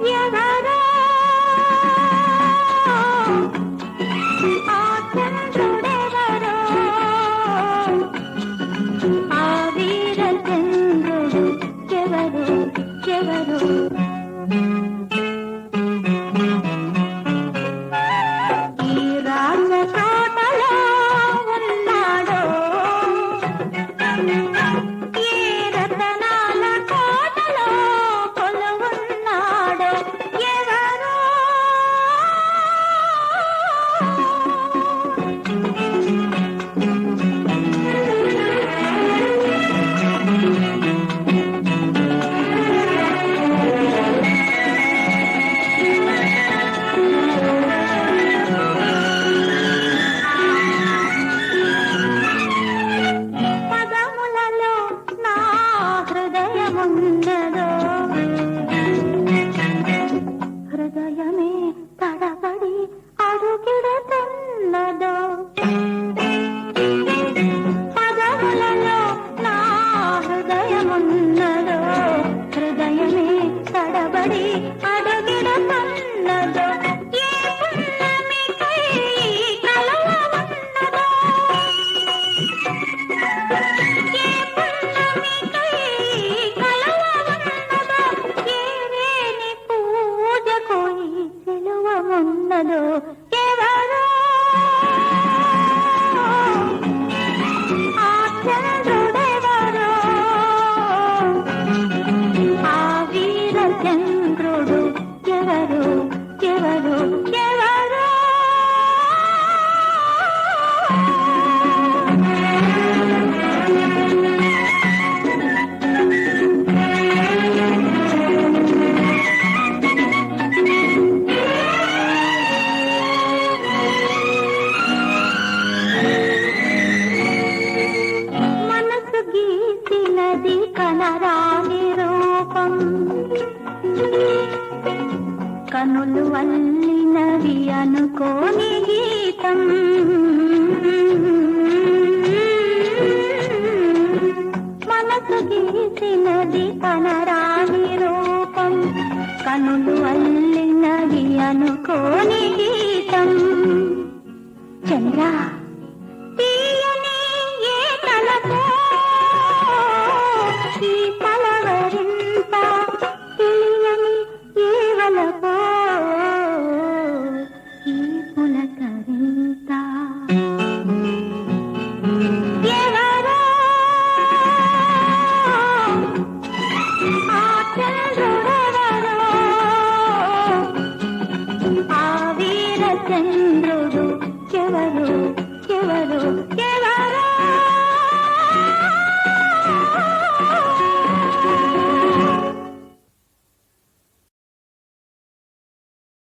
Yeah. ಮಾಡಿ కనులు వల్లినవి అనుకోని గీతం. మనసు గీసినది కనరాని రూపం. కనులు అల్లినవి అనుకోని గీతం. పులకరింత ఎవరో ఆ చంద్రుడెవరో ఆ వీర చంద్రుడు ఎవరు ఎవరు